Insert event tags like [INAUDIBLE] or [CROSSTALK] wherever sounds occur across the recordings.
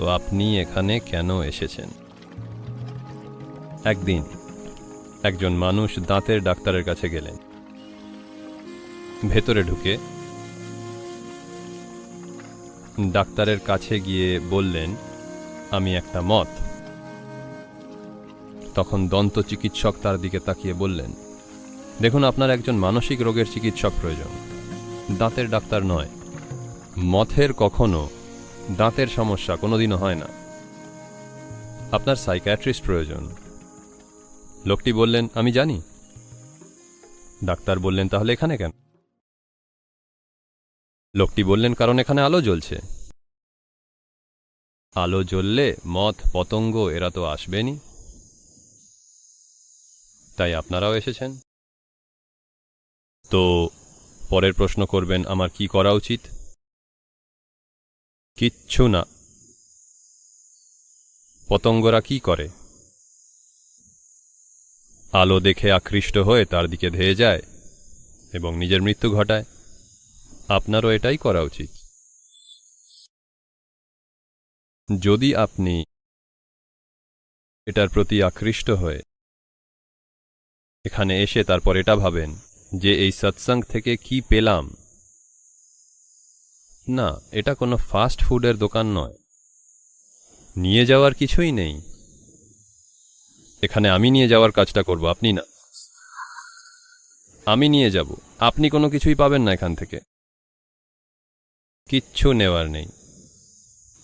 তো আপনি এখানে কেন এসেছেন? একদিন একজন মানুষ দাঁতের ডাক্তারের কাছে গেলেন। ভেতরে ঢুকে ডাক্তারের কাছে গিয়ে বললেন, আমি একটা মত। তখন দন্ত চিকিৎসক তার দিকে তাকিয়ে বললেন, দেখুন, আপনার একজন মানসিক রোগের চিকিৎসক প্রয়োজন। দাঁতের ডাক্তার নয়, মথের কখনো দাঁতের সমস্যা কোনোদিনও হয় না। আপনার সাইকিয়াট্রিস্ট প্রয়োজন। লোকটি বললেন, আমি জানি। ডাক্তার বললেন, তাহলে এখানে কেন? লোকটি বললেন, কারণ এখানে আলো জ্বলছে। আলো জ্বললে মথ পতঙ্গ এরা তো আসবেনি তাই আপনারাও এসেছেন। তো পরের প্রশ্ন করবেন, আমার কি করা উচিত? কিচ্ছু না। পতঙ্গরা কি করে? আলো দেখে আকৃষ্ট হয়ে তার দিকে ধেয়ে যায় এবং নিজের মৃত্যু ঘটায়। আপনারও এটাই করা উচিত। যদি আপনি এটার প্রতি আকৃষ্ট হয়ে এখানে এসে তারপর এটা ভাবেন যে এই সৎসঙ্গ থেকে কি পেলাম না, এটা কোনো ফাস্ট ফুডের দোকান নয়। নিয়ে যাওয়ার কিছুই নেই। এখানে আমি নিয়ে যাওয়ার কাজটা করব, আপনি না। আমি নিয়ে যাব, আপনি কোনো কিছুই পাবেন না এখান থেকে। কিচ্ছু নেওয়ার নেই।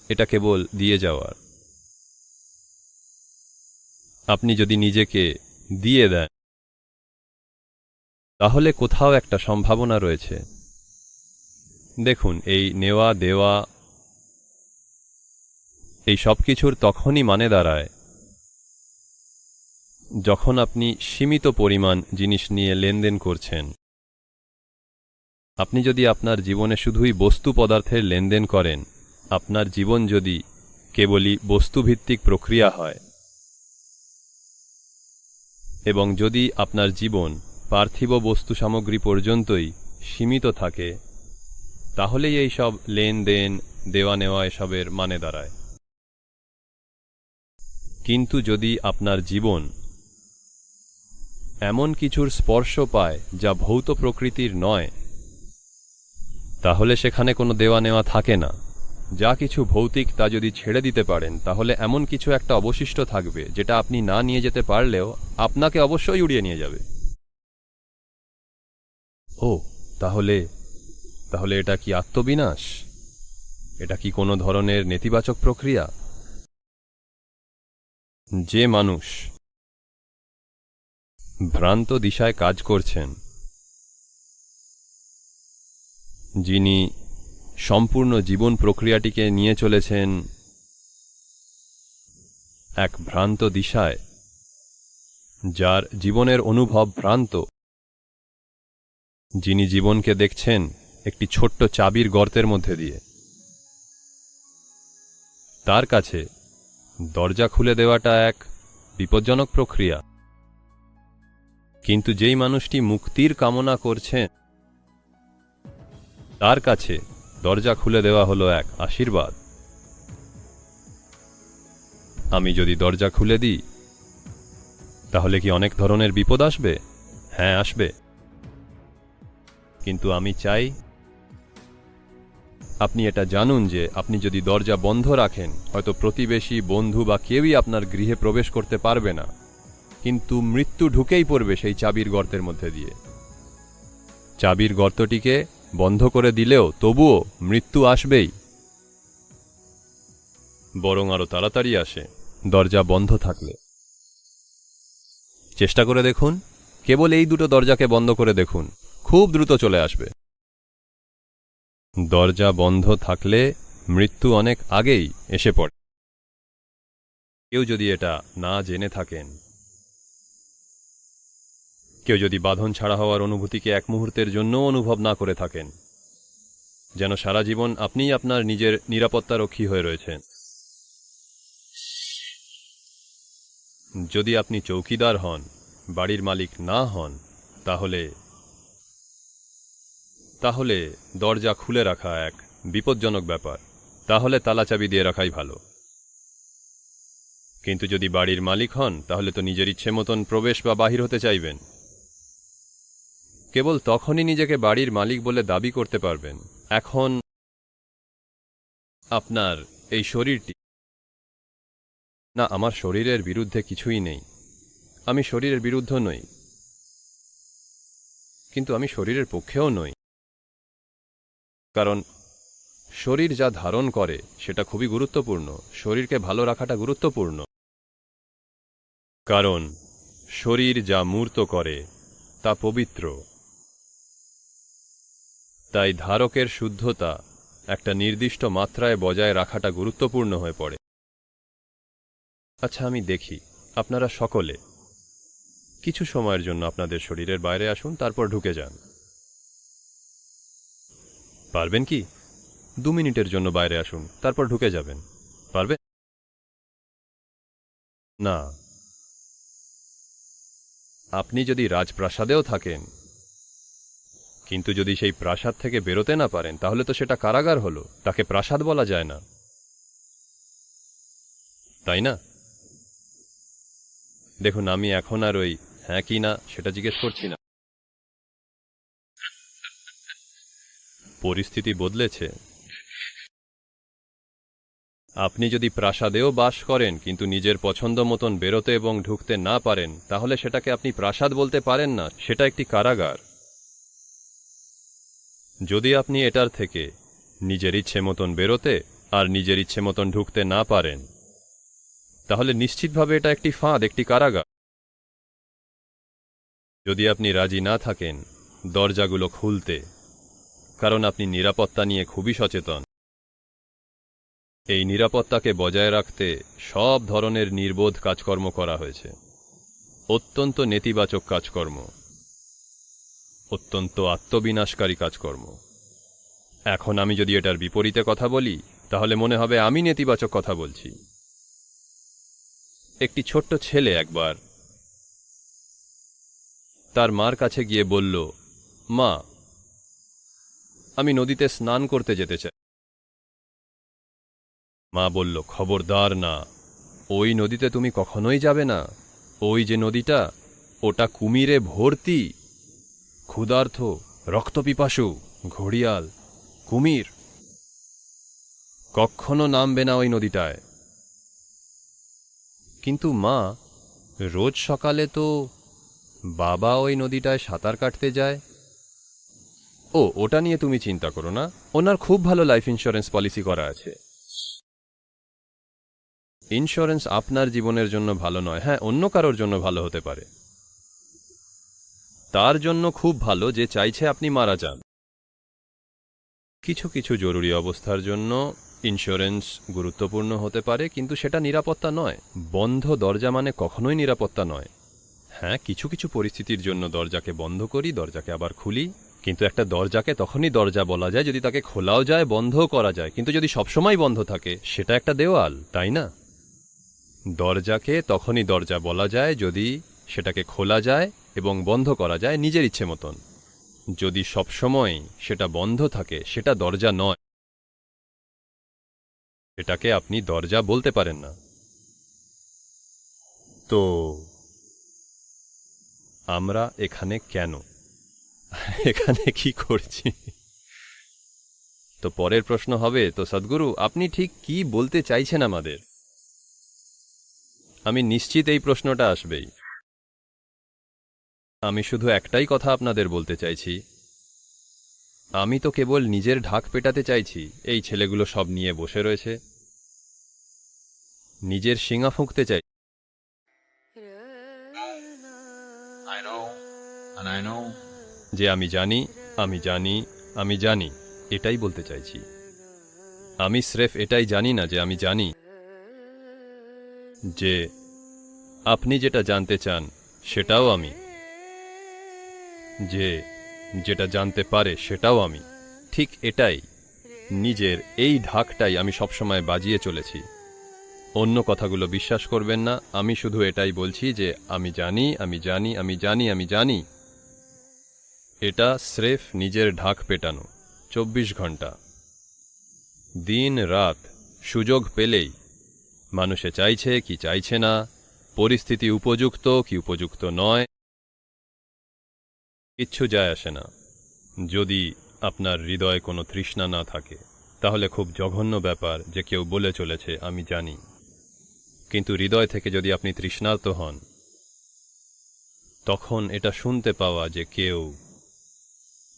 এটা কেবল দিয়ে যাওয়ার। আপনি যদি নিজেকে দিয়ে দেন, তাহলে কোথাও একটা সম্ভাবনা রয়েছে। দেখুন, এই নেওয়া, দেওয়া, এই সব কিছুর তখনই মানে দাঁড়ায় যখন আপনি সীমিত পরিমাণ জিনিস নিয়ে লেনদেন করছেন। আপনি যদি আপনার জীবনে শুধুই বস্তু পদার্থের লেনদেন করেন, আপনার জীবন যদি কেবলই বস্তুভিত্তিক প্রক্রিয়া হয় এবং যদি আপনার জীবন পার্থিব বস্তু সামগ্রী পর্যন্তই সীমিত থাকে তাহলেই এই সব লেনদেন দেওয়া নেওয়া এসবের মানে দাঁড়ায়। কিন্তু যদি আপনার জীবন এমন কিছুর স্পর্শ পায় যা ভৌত প্রকৃতির নয়, তাহলে সেখানে কোনো দেওয়া নেওয়া থাকে না। যা কিছু ভৌতিক তা যদি ছেড়ে দিতে পারেন, তাহলে এমন কিছু একটা অবশিষ্ট থাকবে যেটা আপনি না নিয়ে যেতে পারলেও আপনাকে অবশ্যই উড়িয়ে নিয়ে যাবে। ও, তাহলে তাহলে এটা কি আত্মবিনাশ? এটা কি কোনো ধরনের নেতিবাচক প্রক্রিয়া? যে মানুষ ভ্রান্ত দিশায় কাজ করছেন, যিনি সম্পূর্ণ জীবন প্রক্রিয়াটিকে নিয়ে চলেছেন, এক ভ্রান্ত দিশায়, যার জীবনের অনুভব ভ্রান্ত, যিনি জীবনকে দেখছেন একটি ছোট্ট চাবির গর্তের মধ্যে দিয়ে। তার কাছে দরজা খুলে দেওয়াটা এক বিপজ্জনক প্রক্রিয়া। কিন্তু যেই মানুষটি মুক্তির কামনা করছেন তার কাছে দরজা খুলে দেওয়া হলো এক আশীর্বাদ। আমি যদি দরজা খুলে দিই, তাহলে কি অনেক ধরনের বিপদ আসবে? হ্যাঁ আসবে। কিন্তু আমি চাই আপনি এটা জানুন যে আপনি যদি দরজা বন্ধ রাখেন, হয়তো প্রতিবেশী, বন্ধু বা কেউই আপনার গৃহে প্রবেশ করতে পারবে না। কিন্তু মৃত্যু ঢুকেই পড়বে সেই চাবির গর্তের মধ্যে দিয়ে। চাবির গর্তটিকে বন্ধ করে দিলেও তবুও মৃত্যু আসবেই। বরং আরও তাড়াতাড়ি আসে, দরজা বন্ধ থাকলে। চেষ্টা করে দেখুন, কেবল এই দুটো দরজাকে বন্ধ করে দেখুন, খুব দ্রুত চলে আসবে। দরজা বন্ধ থাকলে মৃত্যু অনেক আগেই এসে পড়ে। কেউ যদি এটা না জেনে থাকেন, কেউ যদি বাঁধন ছাড়া হওয়ার অনুভূতিকে এক মুহূর্তের জন্যও অনুভব না করে থাকেন, যেন সারা জীবন আপনিই আপনার নিজের নিরাপত্তা রক্ষী হয়ে রয়েছেন। যদি আপনি চৌকিদার হন, বাড়ির মালিক না হন, তাহলে তাহলে দরজা খুলে রাখা এক বিপজ্জনক ব্যাপার। তাহলে তালা চাবি দিয়ে রাখাই ভালো। কিন্তু যদি বাড়ির মালিক হন, তাহলে তো নিজের ইচ্ছে মতন প্রবেশ বা বাহির হতে চাইবেন। কেবল তখনই নিজেকে বাড়ির মালিক বলে দাবি করতে পারবেন। এখন আপনার এই শরীরটি না, আমার শরীরের বিরুদ্ধে কিছুই নেই। আমি শরীরের বিরুদ্ধ নই। কিন্তু আমি শরীরের পক্ষেও নই। কারণ শরীর যা ধারণ করে সেটা খুবই গুরুত্বপূর্ণ। শরীরকে ভালো রাখাটা গুরুত্বপূর্ণ। কারণ শরীর যা মূর্ত করে, তা পবিত্র। তাই ধারকের শুদ্ধতা একটা নির্দিষ্ট মাত্রায় বজায় রাখাটা গুরুত্বপূর্ণ হয়ে পড়ে। আচ্ছা আমি দেখি। আপনারা সকলে, কিছু সময়ের জন্য আপনাদের শরীরের বাইরে আসুন, তারপর ঢুকে যান। পারবেন কি? দু মিনিটের জন্য বাইরে আসুন, তারপর ঢুকে যাবেন। পারবে? না। আপনি যদি রাজপ্রাসাদেও থাকেন, কিন্তু যদি সেই প্রাসাদ থেকে বেরোতে না পারেন, তাহলে তো সেটা কারাগার হলো, তাকে প্রাসাদ বলা যায় না। তাই না? দেখুন, আমি এখন আর ওই হ্যাঁ কি না সেটা জিজ্ঞেস করছি না। পরিস্থিতি বদলেছে। আপনি যদি প্রাসাদেও বাস করেন, কিন্তু নিজের পছন্দ মতন বেরোতে এবং ঢুকতে না পারেন, তাহলে সেটাকে আপনি প্রাসাদ বলতে পারেন না, সেটা একটি কারাগার। যদি আপনি এটার থেকে নিজের ইচ্ছে মতন বেরোতে আর নিজের ইচ্ছে মতন ঢুকতে না পারেন, তাহলে নিশ্চিতভাবে এটা একটি ফাঁদ, একটি কারাগার। যদি আপনি রাজি না থাকেন, দরজাগুলো খুলতে কারণ আপনি নিরাপত্তা নিয়ে খুবই সচেতন। এই নিরাপত্তাকে বজায় রাখতে সব ধরনের নির্বোধ কাজকর্ম করা হয়েছে। অত্যন্ত নেতিবাচক কাজকর্ম। অত্যন্ত আত্মবিনাশকারী কাজকর্ম। এখন আমি যদি এটার বিপরীতে কথা বলি, তাহলে মনে হবে আমি নেতিবাচক কথা বলছি। একটি ছোট্ট ছেলে একবার তার মার কাছে গিয়ে বলল, মা আমি নদীতে স্নান করতে যেতে চাই। মা বলল, খবরদার না। ওই নদীতে তুমি কখনোই যাবে না। ওই যে নদীটা, ওটা কুমিরে ভর্তি। ক্ষুধার্থ রক্তপিপাসু, ঘড়িয়াল, কুমির। কখনো নামবে না ওই নদীটায়। কিন্তু মা, রোজ সকালে তো বাবা ওই নদীটায় সাঁতার কাটতে যায়। ও, ওটা নিয়ে তুমি চিন্তা করো না। ওনার খুব ভালো লাইফ ইন্স্যুরেন্স পলিসি করা আছে। ইন্স্যুরেন্স আপনার জীবনের জন্য ভালো নয়। হ্যাঁ অন্য কারোর জন্য ভালো হতে পারে। তার জন্য খুব ভালো যে চাইছে আপনি মারা যান। কিছু কিছু জরুরি অবস্থার জন্য ইন্স্যুরেন্স গুরুত্বপূর্ণ হতে পারে, কিন্তু সেটা নিরাপত্তা নয়। বন্ধ দরজা মানে কখনোই নিরাপত্তা নয়। হ্যাঁ কিছু কিছু পরিস্থিতির জন্য দরজাকে বন্ধ করি, দরজাকে আবার খুলি। কিন্তু একটা দরজাকে তখনই দরজা বলা যায় যদি তাকে খোলাও যায়, বন্ধও করা যায়। কিন্তু যদি সবসময় বন্ধ থাকে, সেটা একটা দেওয়াল, তাই না? দরজাকে তখনই দরজা বলা যায় যদি সেটাকে খোলা যায় এবং বন্ধ করা যায় নিজের ইচ্ছে মতন। যদি সবসময় সেটা বন্ধ থাকে, সেটা দরজা নয়। এটাকে আপনি দরজা বলতে পারেন না। তো, আমরা এখানে কেন? [LAUGHS] এখানে কি করছি? তো পরের প্রশ্ন হবে, তো সদ্গুরু, আপনি ঠিক কি বলতে চাইছেন আমাদের? আমি নিশ্চিত এই প্রশ্নটা আসবেই। আমি শুধু একটাই কথা আপনাদের বলতে চাইছি। আমি তো কেবল নিজের ঢাক পেটাতে চাইছি, এই ছেলেগুলো সব নিয়ে বসে রয়েছে। নিজের শিঙা ফুঁকতে চাই। I know. যে আমি জানি আমি জানি আমি জানি, এটাই বলতে চাইছি। আমি স্রেফ এটাই জানি না যে আমি জানি যে আপনি যেটা জানতে চান, সেটাও আমি। যে যেটা জানতে পারে, সেটাও আমি। ঠিক এটাই, নিজের এই ঢাকটাই আমি সবসময় বাজিয়ে চলেছি। অন্য কথাগুলো বিশ্বাস করবেন না, আমি শুধু এটাই বলছি যে আমি জানি আমি জানি আমি জানি আমি জানি। এটা স্রেফ নিজের ঢাক পেটানো, চব্বিশ ঘণ্টা দিন রাত সুযোগ পেলেই মানুষে চাইছে কি চাইছে না, পরিস্থিতি উপযুক্ত কি উপযুক্ত নয়, কিচ্ছু যায় আসে না। যদি আপনার হৃদয়ে কোনো তৃষ্ণা না থাকে, তাহলে খুব জঘন্য ব্যাপার যে কেউ বলে চলেছে, আমি জানি। কিন্তু হৃদয় থেকে যদি আপনি তৃষ্ণার্ত হন, তখন এটা শুনতে পাওয়া যে কেউ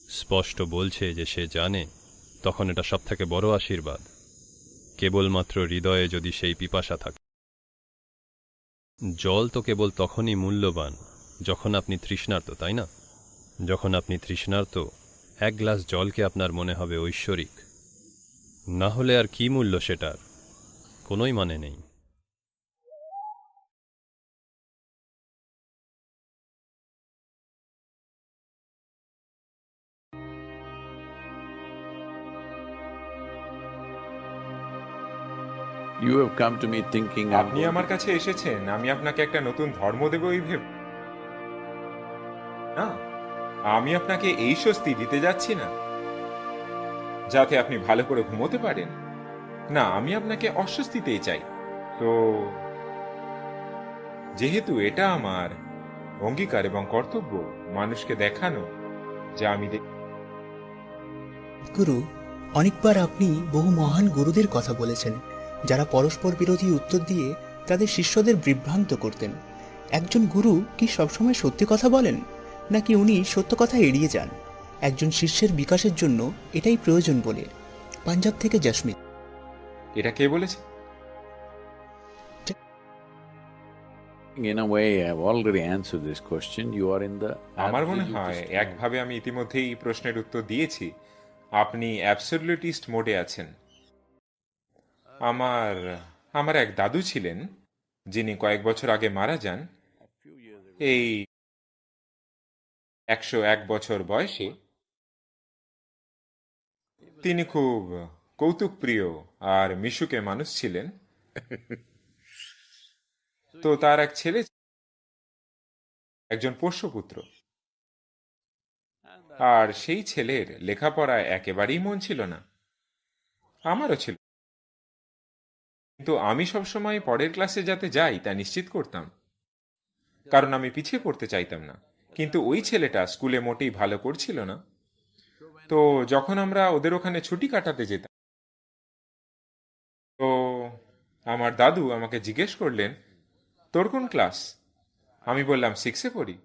স্পষ্ট বলছে যে সে জানে, তখন এটা সবথেকে বড় আশীর্বাদ। কেবলমাত্র হৃদয়ে যদি সেই পিপাসা থাকে। জল তো কেবল তখনই মূল্যবান, যখন আপনি তৃষ্ণার্ত, তাই না? যখন আপনি তৃষ্ণার্ত, এক গ্লাস জলকে আপনার মনে হবে ঐশ্বরিক। না হলে আর কি মূল্য সেটার? কোনোই মানে নেই। You have come to me thinking আপনি আমার কাছে এসেছেন আমি আপনাকে একটা নতুন ধর্ম দেব এই ভেব না আমি আপনাকে এই স্বস্তি দিতে যাচ্ছি না যাতে আপনি ভালো করে ঘুমোতে পারেন। না আমি আপনাকে অস্বস্তিতেই চাই। তো যেহেতু এটা আমার অঙ্গীকার এবং কর্তব্য মানুষকে দেখানো যে আমি গুরু অনেকবার আপনি বহু মহান গুরুদের কথা বলেছেন। যারা পরস্পর বিরোধী উত্তর দিয়ে তাদের শিষ্যদের বিভ্রান্ত করতেন। একজন গুরু কি সবসময় সত্যি কথা বলেন নাকি উনি সত্য কথা এড়িয়ে যান? একজন শিষ্যের বিকাশের জন্য এটাই প্রয়োজন বলে পাঞ্জাব থেকে জাসমিন এটা কে বলেছে? In a way, I've already answered this question. You are in the. আমার মনে হয় একভাবে আমি ইতিমধ্যেই এই প্রশ্নের উত্তর দিয়েছি। আপনি অ্যাবসলিউটিস্ট মোডে আছেন। আমার আমার এক দাদু ছিলেন, যিনি কয়েক বছর আগে মারা যান। এই একশো এক বছর বয়সে তিনি খুব কৌতুকপ্রিয় আর মিশুকে মানুষ ছিলেন। তো তার এক ছেলে, একজন পোষ্যপুত্র আর সেই ছেলের লেখাপড়ায় একেবারেই মন ছিল না। আমারও ছিল। কিন্তু আমি সবসময় পরের ক্লাসে যাতে যাই, তা নিশ্চিত করতাম। কারণ আমি পিছিয়ে পড়তে চাইতাম না। কিন্তু ওই ছেলেটা স্কুলে মোটেই ভালো করছিল না। তো যখন আমরা ওদের ওখানে ছুটি কাটাতে যেতাম, তো আমার দাদু আমাকে জিজ্ঞেস করলেন, তোর কোন ক্লাস? আমি বললাম, সিক্সে পড়ি।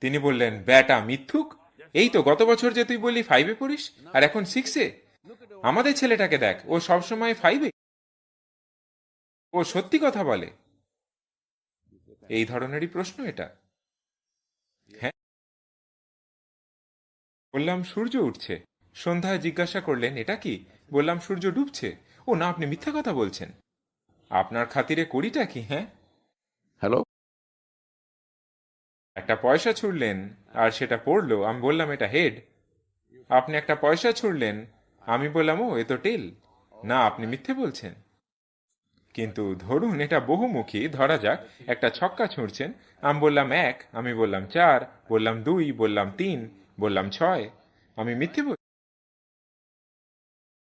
তিনি বললেন, ব্যাটা মিথ্যুক। এই তো গত বছর যে তুই বললি ফাইভে পড়িস, আর এখন সিক্সে আমাদের ছেলেটাকে দেখ, ও সবসময় ফাইভে ও সত্যি কথা বলে। এই ধরনেরই প্রশ্ন এটা। হ্যাঁ। বললাম সূর্য উঠছে। সন্ধ্যায় জিজ্ঞাসা করলেন এটা কি? বললাম সূর্য ডুবছে। ও না আপনি মিথ্যা কথা বলছেন। আপনার খাতিরে করিটা কি হ্যাঁ? হ্যালো? একটা পয়সা ছুড়লেন আর সেটা পড়ল। আমি বললাম এটা হেড। আপনি একটা পয়সা ছুড়লেন। আমি বললাম ও এ তো টেল। না আপনি মিথ্যে বলছেন। কিন্তু ধরুন এটা বহুমুখী ধরা যাক একটা ছক্কা ছুঁড়ছেন আমি বললাম এক আমি বললাম চার বললাম দুই বললাম তিন বললাম ছয়। আমি মিথ্যে বল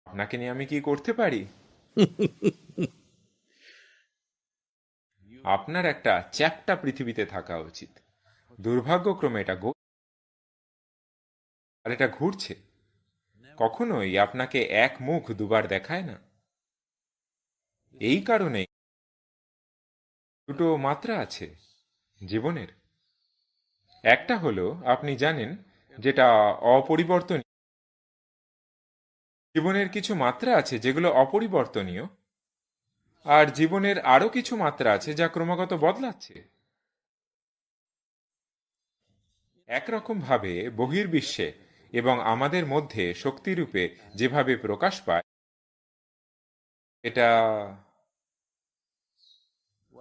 আপনাকে নিয়ে আমি কি করতে পারি? [LAUGHS] আপনার একটা চ্যাপ্টা পৃথিবীতে থাকা উচিত। দুর্ভাগ্যক্রমে এটা গো আর এটা ঘুরছে। কখনোই আপনাকে এক মুখ দুবার দেখায় না। এই কারণে দুটো মাত্রা আছে জীবনের। একটা হলো, আপনি জানেন যেটা অপরিবর্তনীয়। জীবনের কিছু মাত্রা আছে যেগুলো অপরিবর্তনীয়, আর জীবনের আরও কিছু মাত্রা আছে যা ক্রমাগত বদলাচ্ছে। একরকম ভাবে বহির্বিশ্বে এবং আমাদের মধ্যে শক্তিরূপে যেভাবে প্রকাশ পায়, এটা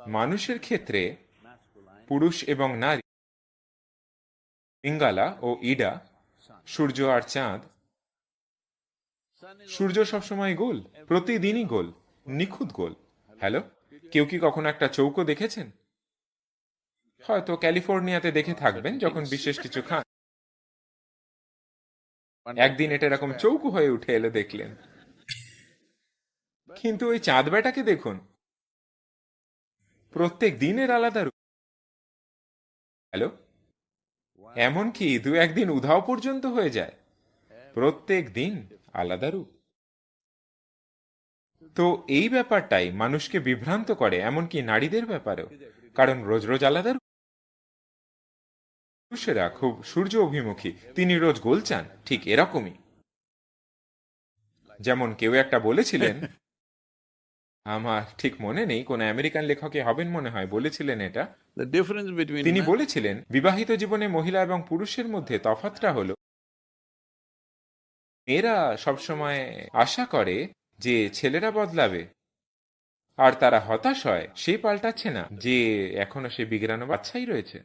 মানুষের ক্ষেত্রে পুরুষ এবং নারী ইঙ্গালা ও ইডা, সূর্য আর চাঁদ। সূর্য সবসময় গোল, প্রতিদিনই গোল, নিখুঁত গোল। হ্যালো? কেউ কি কখনো একটা চৌকো দেখেছেন? হয়তো ক্যালিফোর্নিয়াতে দেখে থাকবেন যখন বিশেষ কিছু খান। একদিন এটা এরকম চৌকো হয়ে উঠে এলে দেখলেন। কিন্তু ওই চাঁদ বেটাকে দেখুন। প্রত্যেক দিনের আলাদা হ্যালো? এমনকি দু একদিন উধাও পর্যন্ত হয়ে যায়। প্রত্যেক দিন আলাদা রূপ। তো এই ব্যাপারটাই মানুষকে বিভ্রান্ত করে, এমনকি নারীদের ব্যাপারেও। কারণ রোজ রোজ আলাদা পুরুষেরা খুব সূর্য অভিমুখী, তিনি রোজ গোল চান ঠিক এরকমই। যেমন কেউ একটা বলেছিলেন [LAUGHS] আমার ঠিক মনে নেই কোন আমেরিকান লেখকে হবেন মনে হয় বলেছিলেন এটা। The difference between তিনি বলেছিলেন বিবাহিত জীবনে মহিলা এবং পুরুষের মধ্যে তফাৎটা হলো মেয়েরা সবসময় আশা করে যে ছেলেরা বদলাবে আর তারা হতাশ হয় সে পাল্টাচ্ছে না যে এখনও সে বিগড়ানো বাচ্চাই রয়েছে।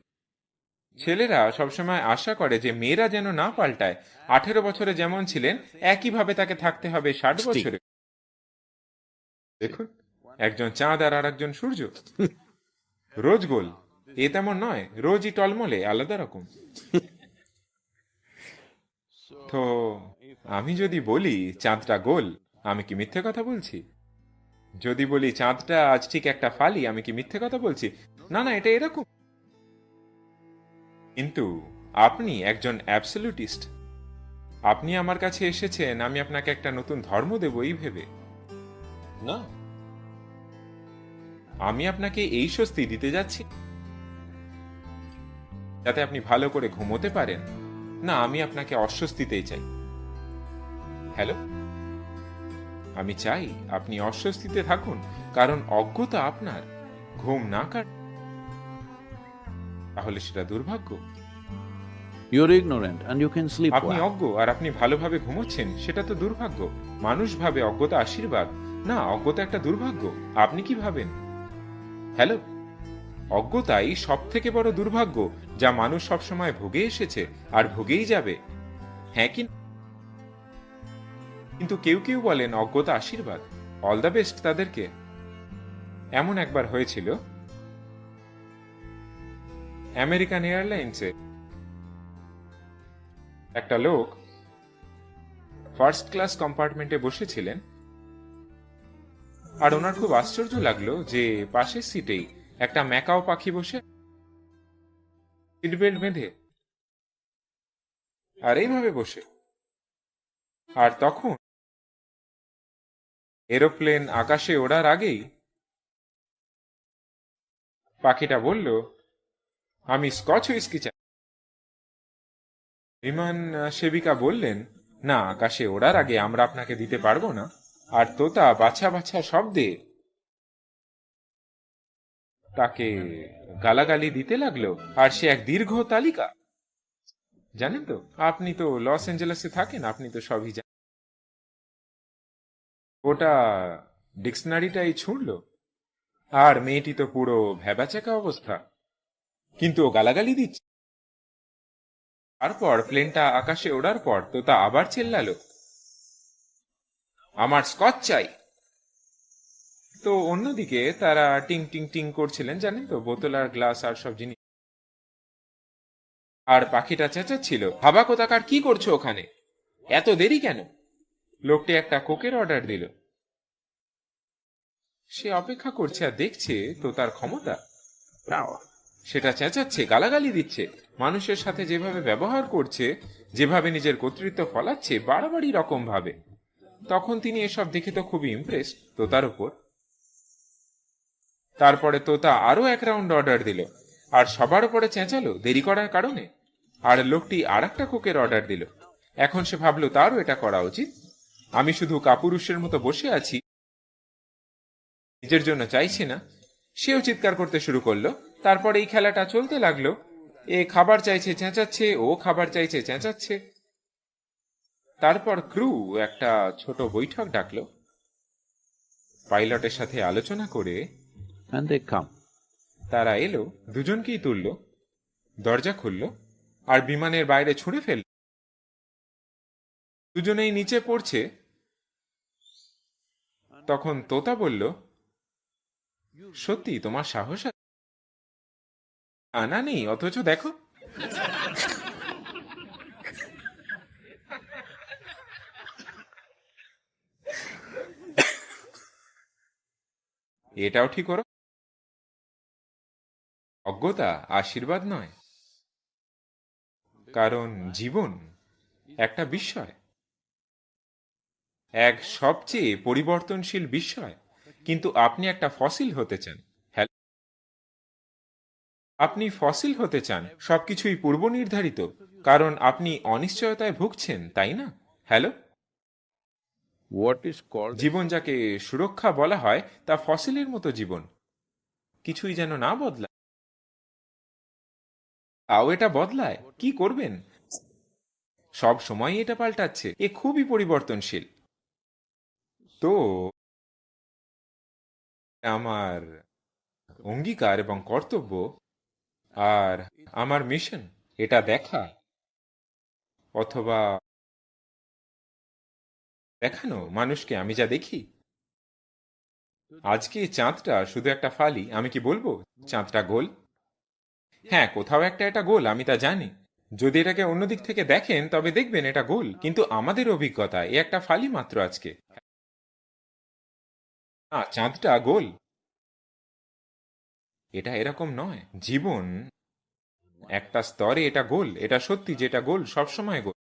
ছেলেরা সবসময় আশা করে যে মেয়েরা যেন না পাল্টায়। আঠেরো বছরে যেমন ছিলেন একইভাবে তাকে থাকতে হবে ষাট বছরে। দেখুন। একজন চাঁদ আর আরেকজন সূর্য। রোজ গোল। এ তেমন নয়, রোজই টলমলে, আলাদা রকম। তো, আমি যদি বলি চাঁদটা গোল, আমি কি মিথ্যে কথা বলছি? যদি বলি চাঁদটা আজ ঠিক একটা ফালি, আমি কি মিথ্যে কথা বলছি? না না, এটা এরকম। কিন্তু আপনি একজন অ্যাবসলিউটিস্ট। আপনি আমার কাছে এসেছেন, আমি আপনাকে একটা নতুন ধর্ম দেব, এই ভেবে। না। আমি আপনাকে এই স্বস্তি দিতে যাচ্ছি। যাতে আপনি ভালো করে ঘুমোতে পারেন। না আমি আপনাকে অস্বস্তিতেই চাই। হ্যালো? আমি চাই আপনি অস্বস্তিতে থাকুন কারণ অজ্ঞতা আপনার। ঘুম না কাট তাহলে সেটা দুর্ভাগ্য। আপনি অজ্ঞ আর আপনি ভালোভাবে ঘুমোচ্ছেন সেটা তো দুর্ভাগ্য। মানুষ ভাবে অজ্ঞতা আশীর্বাদ। না অজ্ঞতা একটা দুর্ভাগ্য। আপনি কি ভাবেন? হ্যালো অজ্ঞতাই সব থেকে বড় দুর্ভাগ্য, যা মানুষ সবসময় ভোগে এসেছে আর ভোগেই যাবে। হ্যাঁ কি কিন্তু কেউ কেউ বলেন অজ্ঞতা আশীর্বাদ। অল দ্য বেস্ট তাদেরকে। এমন একবার হয়েছিল আমেরিকান এয়ারলাইন্সে। একটা লোক ফার্স্ট ক্লাস কম্পার্টমেন্টে বসেছিলেন। আর ওনার খুব আশ্চর্য লাগল যে পাশের সিটেই একটা ম্যাকাও পাখি বসে সিট বেল্ট বেঁধে আর এইভাবে বসে। আর তখন এরোপ্লেন আকাশে ওড়ার আগেই পাখিটা বলল, আমি স্কচ হুইস্কি চাই বিমান সেবিকা বললেন, না, আকাশে ওড়ার আগে আমরা আপনাকে দিতে পারব না। আর তোতা বাছা বাছা শব্দে তাকে গালাগালি দিতে লাগল, আর সে এক দীর্ঘ তালিকা। জানেন তো, আপনি তো লস অ্যাঞ্জেলেসে থাকেন, আপনি তো সবই জানেন। ওটা ডিকশনারিটাই ছুঁড়ল। আর মেয়েটি তো পুরো ভ্যাবাচাকা অবস্থা। কিন্তু ও গালাগালি দিচ্ছে। তারপর প্লেনটা আকাশে ওড়ার পর তো তা আবার চেল্লালো। আমার স্কচ চাই। তো অন্যদিকে তারা টিং টিং টিং করছিলেন জানেন তো বোতল আর গ্লাস আর সব জিনিস। আর পাখিটা চেঁচাচ্ছিল হাবা কোথাকার? কি করছ ওখানে? এত দেরি কেন? লোকটি একটা কোকের অর্ডার দিল। সে অপেক্ষা করছে আর দেখছে তো তার ক্ষমতা। সেটা চেঁচাচ্ছে গালাগালি দিচ্ছে। মানুষের সাথে যেভাবে ব্যবহার করছে যেভাবে নিজের কর্তৃত্ব ফলাচ্ছে বাড়াবাড়ি রকম ভাবে। তখন তিনি এসব দেখে তো খুবই ইমপ্রেস তোতার উপর। তারপরে তোতা আরও এক রাউন্ড অর্ডার দিল, আর সবার উপরে চেঁচালো দেরি করার কারণে। আর লোকটি আর একটা কোকের অর্ডার দিল। এখন সে ভাবলো, তারও এটা করা উচিত। আমি শুধু কাপুরুষের মতো বসে আছি। নিজের জন্য চাইছি না। সেও চিৎকার করতে শুরু করল। তারপর এই খেলাটা চলতে লাগল। এ খাবার চাইছে, চেঁচাচ্ছে, ও খাবার চাইছে, চেঁচাচ্ছে। তারপর ক্রু একটা ছোট বৈঠক ডাকলো পাইলটের সাথে আলোচনা করে. তারা এলো দুজনকেই তুলল দরজা খুলল আর বিমানের বাইরে ছুঁড়ে ফেলল দুজনেই নিচে পড়ছে তখন তোতা বলল সত্যি তোমার সাহস আছে?" আনা নেই অথচ দেখো এটাও ঠিক ওরা অজ্ঞতা আশীর্বাদ নয়। কারণ জীবন একটা বিস্ময়। এক সবচেয়ে পরিবর্তনশীল বিস্ময়। কিন্তু আপনি একটা ফসিল হতে চান। আপনি ফসিল হতে চান, সবকিছুই পূর্ব নির্ধারিত কারণ আপনি অনিশ্চয়তায় ভুগছেন, তাই না? হ্যালো? জীবন যাকে সুরক্ষা বলা হয়, তা ফসিলের মতো জীবন। কিছুই যেন না বদলায়। তাও এটা বদলায়? কি করবেন? সব সময় এটা পাল্টাচ্ছে। এ খুবই পরিবর্তনশীল। তো আমার অঙ্গীকার এবং কর্তব্য আর আমার মিশন এটা দেখা। অথবা দেখানো? মানুষকে আমি যা দেখি? আজকে চাঁদটা শুধু একটা ফালি আমি কি বলব? চাঁদটা গোল? হ্যাঁ কোথাও একটা এটা গোল আমি তা জানি। যদি এটাকে অন্য দিক থেকে দেখেন তবে দেখবেন এটা গোল। কিন্তু আমাদের অভিজ্ঞতা এ একটা ফালি মাত্র আজকে। না চাঁদটা গোল। এটা এরকম নয়। জীবন একটা স্তরে এটা গোল এটা সত্যি যেটা গোল সবসময় গোল।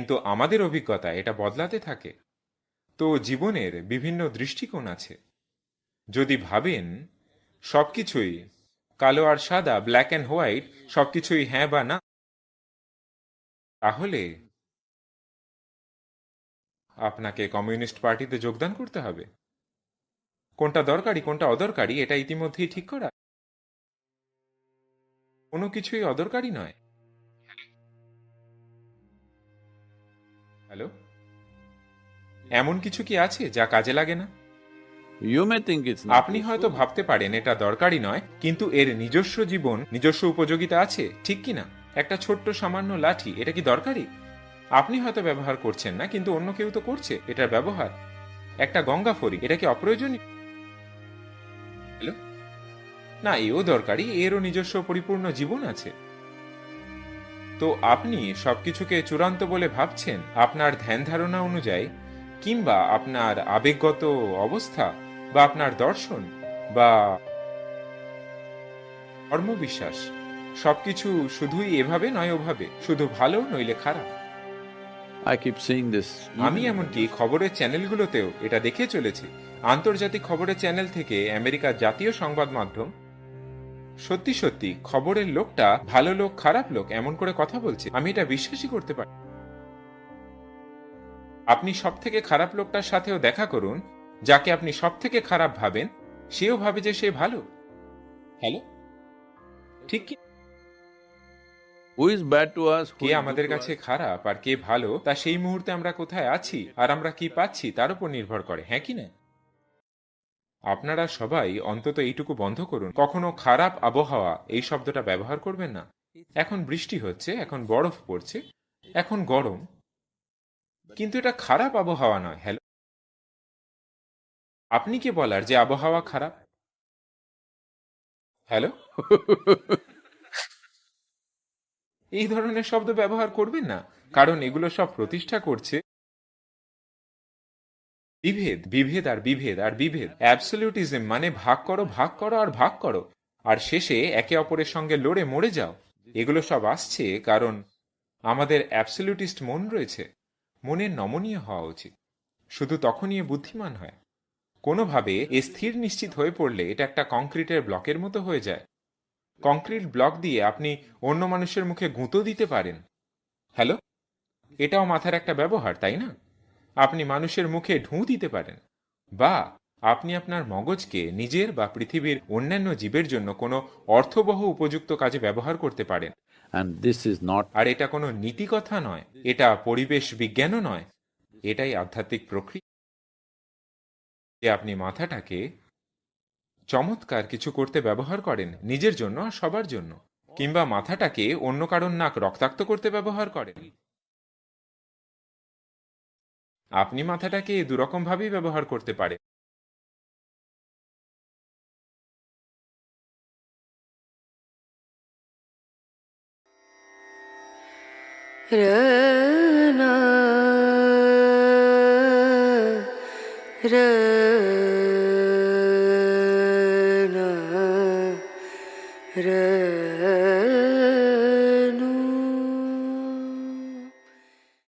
কিন্তু আমাদের অভিজ্ঞতা এটা বদলাতে থাকে। তো জীবনের বিভিন্ন দৃষ্টিকোণ আছে। যদি ভাবেন, সবকিছুই কালো আর সাদা ব্ল্যাক অ্যান্ড হোয়াইট সবকিছুই হ্যাঁ বা না, তাহলে আপনাকে কমিউনিস্ট পার্টিতে যোগদান করতে হবে। কোনটা দরকারি, কোনটা অদরকারি, এটা ইতিমধ্যেই ঠিক করা। কোনো কিছুই অদরকারি নয়। হ্যালো? এমন কিছু কি আছে যা কাজে লাগে না? You may think it's not. আপনি হয়তো ভাবতে পারেন এটা দরকারি নয় কিন্তু এর নিজস্ব জীবন নিজস্ব উপযোগিতা আছে ঠিক কি না? একটা ছোট্ট সামান্য লাঠি এটা কি দরকারি? আপনি হয়তো ব্যবহার করছেন না কিন্তু অন্য কেউ তো করছে এটার ব্যবহার। একটা গঙ্গা ফরি এটা কি অপ্রয়োজনীয়? হ্যালো? না এও দরকারি এরও নিজস্ব পরিপূর্ণ জীবন আছে। তো আপনি সবকিছুকে চূড়ান্ত বলে ভাবছেন? আপনার ধ্যান ধারণা অনুযায়ী কিংবা আপনার আবেগগত অবস্থা বা আপনার দর্শন বা ধর্মবিশ্বাস সবকিছু শুধুই এভাবে নয় ওভাবে শুধু ভালো নইলে খারাপ. আমি এমনকি খবরের চ্যানেলগুলোতেও এটা দেখে চলেছি। আন্তর্জাতিক খবরের চ্যানেল থেকে আমেরিকার জাতীয় সংবাদ মাধ্যম সত্যি সত্যি খবরের লোকটা ভালো লোক খারাপ লোক এমন করে কথা বলছে। আমি এটা বিশ্বাসই করতে পারি আপনি সব থেকে খারাপ লোকটার সাথেও দেখা করুন যাকে আপনি সব থেকে খারাপ ভাবেন সেও ভাবে যে সে ভালো। হ্যালো? ঠিক কি কে আমাদের কাছে খারাপ আর কে ভালো তা সেই মুহূর্তে আমরা কোথায় আছি আর আমরা কি পাচ্ছি তার উপর নির্ভর করে। হ্যাঁ কি না? আপনারা সবাই অন্তত এইটুকু বন্ধ করুন। কখনো খারাপ আবহাওয়া এই শব্দটা ব্যবহার করবেন না। এখন বৃষ্টি হচ্ছে, এখন বরফ পড়ছে, এখন গরম। কিন্তু এটা খারাপ আবহাওয়া নয়, হ্যালো? আপনি কি বলার যে আবহাওয়া খারাপ? হ্যালো? এই ধরনের শব্দ ব্যবহার করবেন না। কারণ এগুলো সব প্রতিষ্ঠা করছে বিভেদ বিভেদ আর বিভেদ আর বিভেদ। অ্যাবসলিউটিজম মানে ভাগ করো ভাগ করো আর ভাগ করো। আর শেষে একে অপরের সঙ্গে লড়ে মরে যাও। এগুলো সব আসছে কারণ আমাদের অ্যাবসলিউটিস্ট মন রয়েছে। মনের নমনীয় হওয়া উচিত। শুধু তখনই বুদ্ধিমান হয়। কোনোভাবে এ স্থির নিশ্চিত হয়ে পড়লে এটা একটা কংক্রিটের ব্লকের মতো হয়ে যায়। কংক্রিট ব্লক দিয়ে আপনি অন্য মানুষের মুখে গুঁতো দিতে পারেন। হ্যালো? এটাও মাথার একটা ব্যবহার, তাই না? আপনি মানুষের মুখে ঢুঁ দিতে পারেন বা আপনি আপনার মগজকে নিজের বা পৃথিবীর অন্যান্য জীবের জন্য কোনো অর্থবহ উপযুক্ত কাজে ব্যবহার করতে পারেন And this is not. আর এটা কোনো নীতি কথা নয় এটা পরিবেশ বিজ্ঞানও নয় এটাই আধ্যাত্মিক প্রক্রিয়া যে আপনি মাথাটাকে চমৎকার কিছু করতে ব্যবহার করেন নিজের জন্য আর সবার জন্য কিংবা মাথাটাকে অন্য কারণ নাক রক্তাক্ত করতে ব্যবহার করেন আপনি মাথাটাকে দুরকম ভাবেই ব্যবহার করতে পারেন রা Rana